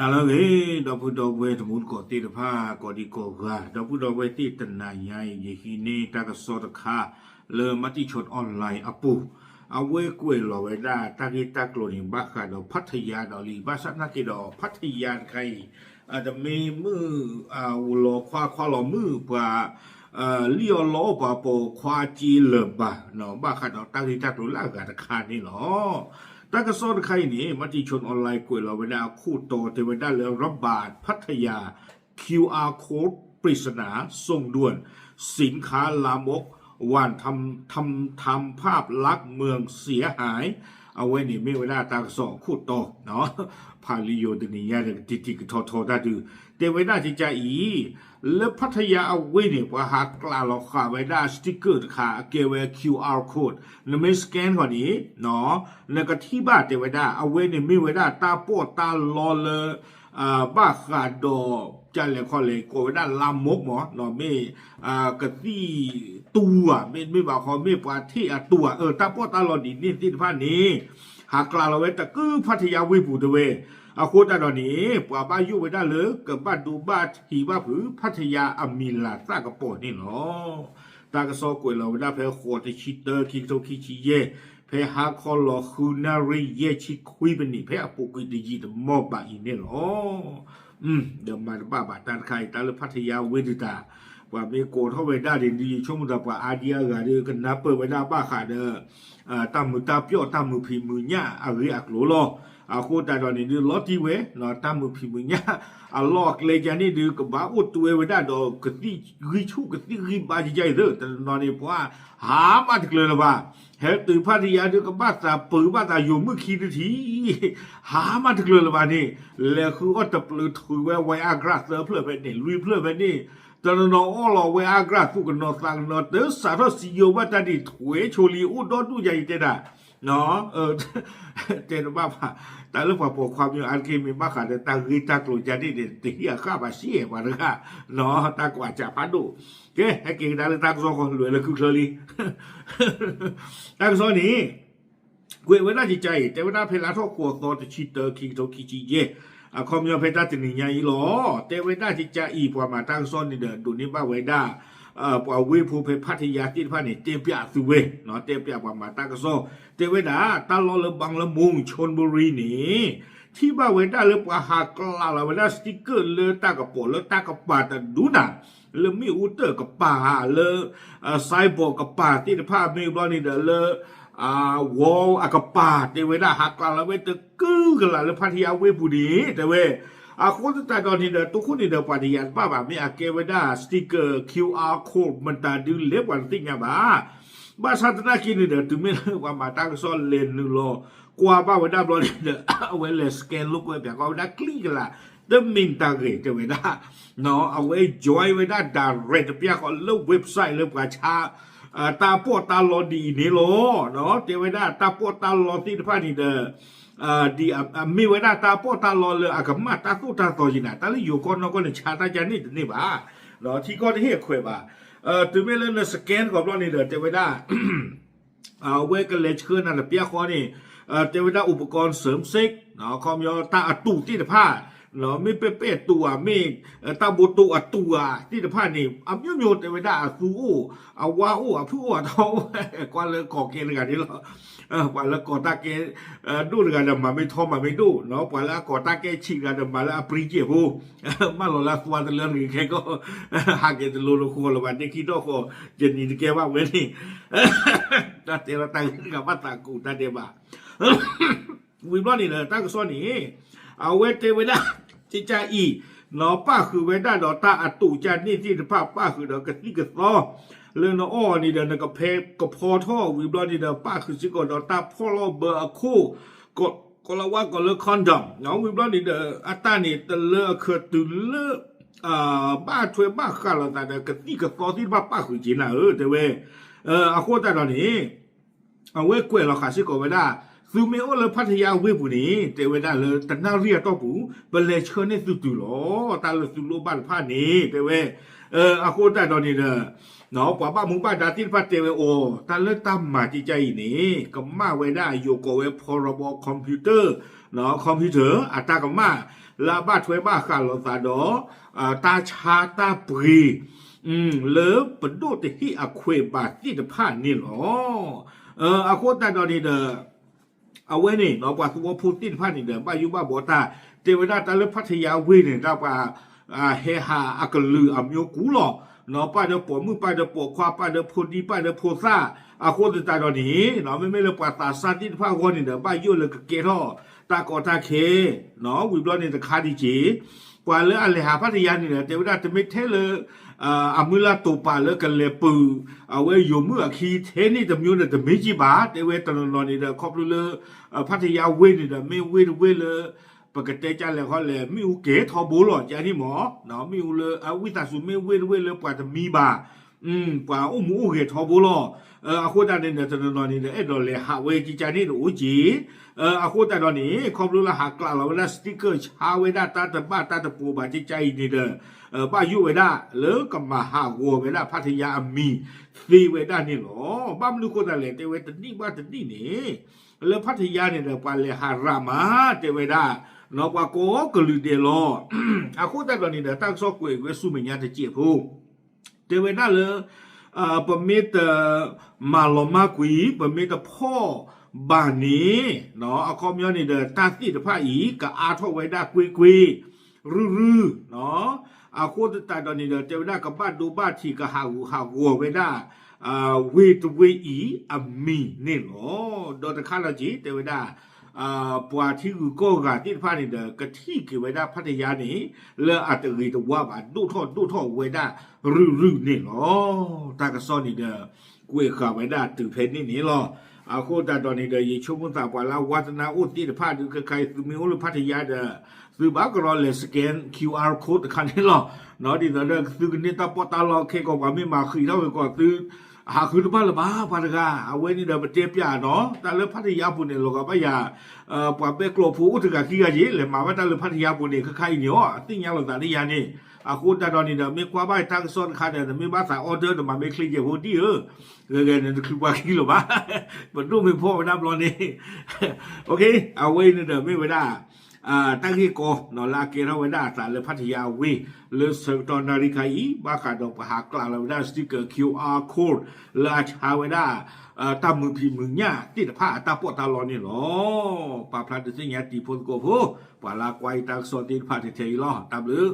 ဒါလည်းဟေးတော့ဘုတော်ဘွဲတမှုကိုတိတဖာကိုဒီကိုကတော့ဘုတော်ဘွဲတိတနာယိုင်ယေဟိနေတာကစောတခါလေမတိချတ်အွန်လိုင်းအပူအဝဲကွယ်လောဝဲဒါတကိတကလိုရင်ဘခါတော့ဖတ်ထရတော့လီဘာစနာကေတော့ဖတ်ထရခိုင်အဒမေမှုအဝလောခွာခွာလောမှုပါ 呃，你要老爸爸夸击了吧？喏，爸看到当时他都那个的看你咯。ตากสอนใครนี่มติชนออนไลน์กวยเราเวลาคู่โตเทวดาแล้วรับบาทพัทยา QR code ปริศนาส่งด่วน สินค้าลามกหวานทำทำทำภาพลักษณ์เมืองเสียหาย เอาไว้นี่ไม่เวลาตากสอนคู่โตเนาะพาลิโยดนียาติติกทอทอได้ดูเทวดาจิจาอีแล้วพัทยาเอาไว้เนี่ยว่าหากลาวเราขาไว้ได้สติ๊กเกอร์ขาเกว QR code แล้วไม่สแกนก่อนนี้เนาะแล้วก็ที่บ้านเทวดาเอาไว้เนี่ยไม่ไว้ได้ตาโปวดตาลอเลอ่าบ้าขาดดอ จะเลยข้อเลยโกไว้ได้ลามกหมอเนาะไม่อ่ากะที่ตัวไม่ไม่บอกเขาไม่ปาที่อตัวเออตาปวดตาหลอดีนี่ที่ผ้านี้ หากกล่าวเราไว้แต่ก็พัทยาวิบูตเวอาโคตาดอนนี้ปว่าบ้านยู่ไว้ได้เลยกับบ้านดูบ้านหีบ้าผือพัทยาอมิลาตากระโปนี่เนาะตากระซอกวยเราได้เพอโคตชิเตอร์คิงโตคิชิเยเพหาคอลอคูนารีเยชิคุยเป็นนี่เพอปุกุติจีตมอบะอีเนี่ยเนาะ อืมเดี๋ยวมาบ้าบาตานไข่ตาลพัทยาเวดิตาว่ามีโกเท่าไปได้ดีช่วงมุดปะอาเดียกาเดกันนับเปิดไว้ได้บ้าขาเดออ่าตามมือตาเปียวตามมือพีมือญ่าอาริอักโลโล အခုတတော်နေဒီလော်တီဝဲနော်တမှုဖိမညာအလော့ကလေဂျန်နေဒီကဘာဥတူဝဲဒါတော့ကတိဂီချုကတိဂီဘာကြီးကြိုင်ရတနော်နေပွားဟာမတ်ကလေလပါ แถวตื่นพัทยาเดียวกับบ้านตาปือบ้านตาอยู่เมื่อคีนที หามาถึงเลยละวันนี้แล้วคือก็จะปลือถุยแววไวอากราเซอร์เพื่อเป็นนี่ลุยเพื่อเป็นนี่ ตอเจนบ้าผ่าแต่เรื่องพอความอยู่อันเคมีมากขาดตาคือตากลุจานี่เด็ดตีอะข้าบาชีมาเลยค่ะเนาะตากว่าจะพันดูเก้ให้เก่งได้เลยตากซอคนรวยเลยคือเคลลี่ตากซอนี้กวยเวลาจิตใจแต่เวลาเพลาทอขวตอจะชิเตอร์คิงโตคิจิเย อะคอมยอเพตาตินิยาอีหลอแต่เวลาจิใจอีพอมาตากซอนี่เด้อดูนี่บ้าเวด้าเอ่อปว่าเวภูเพพัทยาที่พันนี่เตปียสุเวเนาะเตปียกว่ามาตากะโซเตเวด้าตาลอเลบังละมุงชนบุรีนี่ที่บ้าเวด้าเลปว่าหากลาละเวด้าสติกเกอร์เลือตากระโปเลือตากระปาแตะดูนะเลือมีอุเตอร์กะปาเลเอ่อไซบอร์กะปาที่ภาพมีบลอนี่เดอเลอ่ อาวอลอากปาดเดเวลาหักกลางแลเวตึกกู้กลาแลพัทยาเวบุดีเต่เวอาคนแต่ตอนนี้เดตุกคนนี่เดปันิยันป้าแบบนี้อาเกเวด้าสติกเกอร์ QR code มันตาดึงเล็บวันติงยาบ้าบ้าชาตินากินนี่เดตุไม่ว่ามาตั้งซ่อนเลนนึงรอกว่าบ้าเวด้าบลอนี่เดเวเลสแกนลูกเวแบบนเวด้คลิกละเดมินตาเกเดเวดาเนาะเอาไว้จอยเวด้าดาเรดเปียก็เลืกเว็บไซต์เลือกกระชา ตาปัวตาลอดีนี่โลเนาะเทวไดาตาปัวตาลอที่พานี่เดอดีมีเวลาตาปัวตาลอเลยอากมาตาสู่ตาต่อจีน่ะตาลี่อยู่ก่อนเนอะก็เลยชาตาจันนี่นี่บ้าเนาะที่ก็เฮียคุยบ่าเออถึงไม่เรื่อนสแกนของเรานี่เดอเจวไดาเอาเวกันเลชขึ้นนั่นแหละเปียคอนี่เออเจวไดาอุปกรณ์เสริมเซ็กเนาะคอมยอตาตุที่ผ้า เนาะไม่เป๊ะๆตัวไม่ตาบุตุอตัวที่ผ้านี่อับยโยเตเวดาซูอาวาอูอผู้อทอกว่าเลยขอเกณฑ์กันนี่เนาะ เออปาละกอตาเกเอ่อดูกันมาไม่ทอมาไม่ดูเนาะปาละกอตาเกชิกันมาละปริเจโบมาลละสวาตะเรื่องนี้แค่ก็หาเกตโลโลโคละวันเดคิโตโคเจนี่แกว่าเวนี่ตาเตระตังกับว่าตากูตาเดบาวิบลอนี่เลยตาก็ซ้อนนี่ เอาเวเตเวดาจิจาอีเนาะป้าคือเวดาดอตาอัตุจานี่ที่ภาพป้าคือดอกกะติกะซอเรื่องนอ้อนี่เดินกับเพกับพอท่อวิบลอนี่เดินป้าคือสิกอดตาพ่อเราเบอร์คู่กดก็ละว่าก็เลิกคอนดอมเนาะวิบลอนี่เดินอัตตานี่ตะเลอคือตุเลออ่าบ้าช่วยบ้าข้าเราแต่เดินกับนี่กับตอที่บ้าป้าคือจีน่ะเออแต่เว้เอออาโคตาตอนนี้เอาเว้กวยเราขาสิกอไว้ ซูเมโอเลพัทยาเวบุนีเตเวดาเลตันนาเรียต้องปูเบลเลเชอร์เนสุตุลอตาเลสุโลบันพานี้เตเวเอออาโคตาตอนนี้เนอเนาะกว่าบ้ามุงบ้านดาตินป้าเตเวโอตาเลตั้มมาจีใจนี้กัมมาเวด้าโยโกเวพรบคอมพิวเตอร์เนาะคอมพิวเตอร์อัตากัมมาลาบ้าถวยบ้าขาลอสาโดอาตาชาตาปรีอืมเลิฟปนโดติฮิอคเวบาติตผ่านนี่หรอเอออาโคตาตอนนี้เด้อ အဝဲနေတော့ပါသူကဖူတိဖတ်နေတယ်ပါယူပါဘောတာတေဝဒတလဖတ်ထရဝေးနေတော့ပါဟေဟာအကလူအမျိုးကူလောနော်ပါတော့ပေါ်မှုပါတော့ပေါ်ခွာပါတော့ဖိုဒီပါတော့ဖိုစာအခုတတော်နေနော်မမေလပါတာစာတိဖတ်ခေါ်နေတယ်ပါယူလကကေတော့တာကောတာခေနော်ဝီဘလော့နေတခါဒီကြီးပွာလဲအလေဟာဖတ်ရနေတယ်တေဝဒတမိထဲလော အမူလာတူပါလကလေပူအဝဲယုံမှုအခီသေးနေတမျိုးနဲ့တမေးကြည့်ပါတဲဝဲတလလော်နေတဲ့ခေါပလူလဖတ်ရဝေးနေတဲ့မေဝေးဝေးလေပကတိကြလေခေါ်လေမိဦးကေထော်ဘိုးလော်ကြာဒီမော်နော်မိဦးလေအဝိတဆုမေဝေးဝေးလေပွားတမီပါ อืมပွာအုံမူကေထောဘောလောအခုတတဲ့တဲ့တလုံးလုံးနေတဲ့အဲ့တော့လေဟာဝဲကြီးကြနေလို့ဦးကြီးအခုတတော့နေခေါပလူလာဟာကလာလာစတိကချာဝဲတာတတပတတပူပါကြီးကြိုက်နေတဲ့ เออป้ายุเวดาเลอกมาหาวัวเวดาพัทยามีสีเวดานี่หรอบ้ามลูกคนนั่นแหละเตเวตนี่บ้าตนี่นี่เลอพัทยาเนี่ยปาเลหารามาเตเวดานอกว่าโกกลือเดลออะคูแต่ตอนนี้เดตั้งซอก เวเวสุเมญาตะเจียพูเตเวดาเลอ่าปะเมตมาลมากุยปะเมตพ่อบานี้เนาะอะคอมยอนี่เดตาติตะพาอีกะอาทอเวดากุยกุยรื้อๆเนาะ อาโคตตาดอนี่เดเจวดากับบ้านดูบ้านที่ก็หาหูหาวัวไว้ได้อ่าเวทเวอีอามีนี่หรอดอตะคาลจีเทวดาอ่าปวาที่กูก็กะที่พานี่เดกะที่กิไว้ได้พัทยานี่เลออัตรีตว่า အာပွာတီကူကိုကတိဖာနေဒကတိကေဝဒဖတ်ရနေလဲအတရီတဝပါဒုထောဒုထောဝေဒရူရူနေလောတကစောနေဒကွေခဝေဒတူဖဲနေနေလောအခုတတော်နေတဲ့ရေချုံမသာပွာလာဝါသနာဥတီတဖတ်ကခိုင်သူမျိုးလဖတ်ရတဲ့သူဘာကရောလေစကန် QR code ခဏလောနော်ဒီတော့သူကနေတပတ်တာလောက်ခေကောပါမိမခီတော့ကောသူ อเคก็ว่าไม่มาคือเท่าก็ซื้อหาคือบ้านละบ้าปานกาเอาไว้นี่เดอเจ็บยาเนาะแต่เลยพัทยาปุ่นเนี่ยโลกะปะยาเอ่อปะเปกโลผู้อุตกะขี้กะจีเลยมาว่าแต่เลยพัทยาปุ่นเนี่ยคือใครเนาะติยังหลังตานี่ยานี่อาคูตาดอนนี่เดอมีความบ้าทางซ้อนคันเนี่ยมีภาษาออเดอร์มาไม่คลิกเฮดีเออเกๆเนี่ยคือว่าขี้หรอบ้ามันดูไม่พอนับรอนี่โอเคเอาไว้นี่เดอไม่ไว้ได้ အာတကိကောနော်လာကေရဝဒတာလေဖတ်ရဝေလေစတော်နာရိခိုင်ဘာကတော့ပဟာကလာဝဒစတိက QR code လာချာဝဒအာတမှုပြမှုညတိတဖာတပွတ်တာလောနေလောပါဖလာတစညာတီဖို့ကိုဖို့ပါလာကွိုင်တက်စောတိဖတ်တေလောတဘလူး